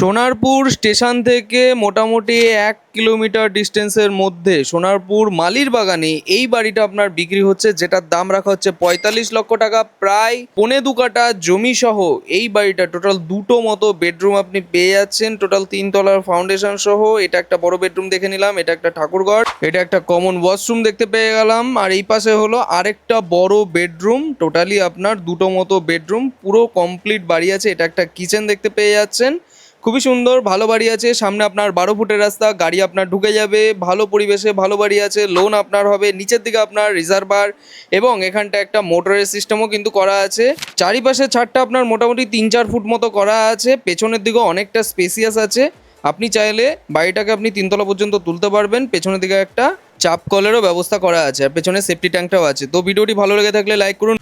Sonarpur station থেকে মোটামুটি এক কিলোমিটার ডিস্টেন্সের মধ্যে সোনারপুর মালির বাগানে এই বাড়িটা আপনার বিক্রি হচ্ছে, যেটার দাম রাখা হচ্ছে পঁয়তাল্লিশ লক্ষ টাকা। প্রায় পৌনে দু কাটা জমি সহ এই বাড়িটা টোটাল দুটো মতো বেডরুম আপনি পেয়ে যাচ্ছেন। টোটাল তিন তলার ফাউন্ডেশন সহ এটা একটা বড় বেডরুম দেখে নিলাম, এটা একটা ঠাকুরঘর, এটা একটা কমন ওয়াশরুম দেখতে পেয়ে গেলাম। আর এই পাশে হলো আরেকটা বড় বেডরুম, টোটালি আপনার দুটো মতো বেডরুম, পুরো কমপ্লিট বাড়ি আছে, এটা একটা কিচেন দেখতে পেয়ে যাচ্ছেন। খুবই সুন্দর, ভালো বাড়ি আছে, সামনে আপনার বারো ফুটের রাস্তা, গাড়ি আপনার ঢুকে যাবে, ভালো পরিবেশে ভালো বাড়ি আছে লোন আপনার হবে, নিচের দিকে আপনার রিজার্ভার এবং এখানটা একটা মোটরের সিস্টেমও কিন্তু করা আছে। চারিপাশে ছাদটা আপনার মোটামুটি তিন চার ফুট মতো করা আছে, পেছনের দিকেও অনেকটা স্পেসিয়াস আছে। আপনি চাইলে বাড়িটাকে আপনি তিনতলা পর্যন্ত তুলতে পারবেন, পেছনের দিকে একটা চাপ কলেরও ব্যবস্থা করা আছে, আর পেছনে সেফটি ট্যাঙ্কটাও আছে। তো ভিডিওটি ভালো লেগে থাকলে লাইক করুন।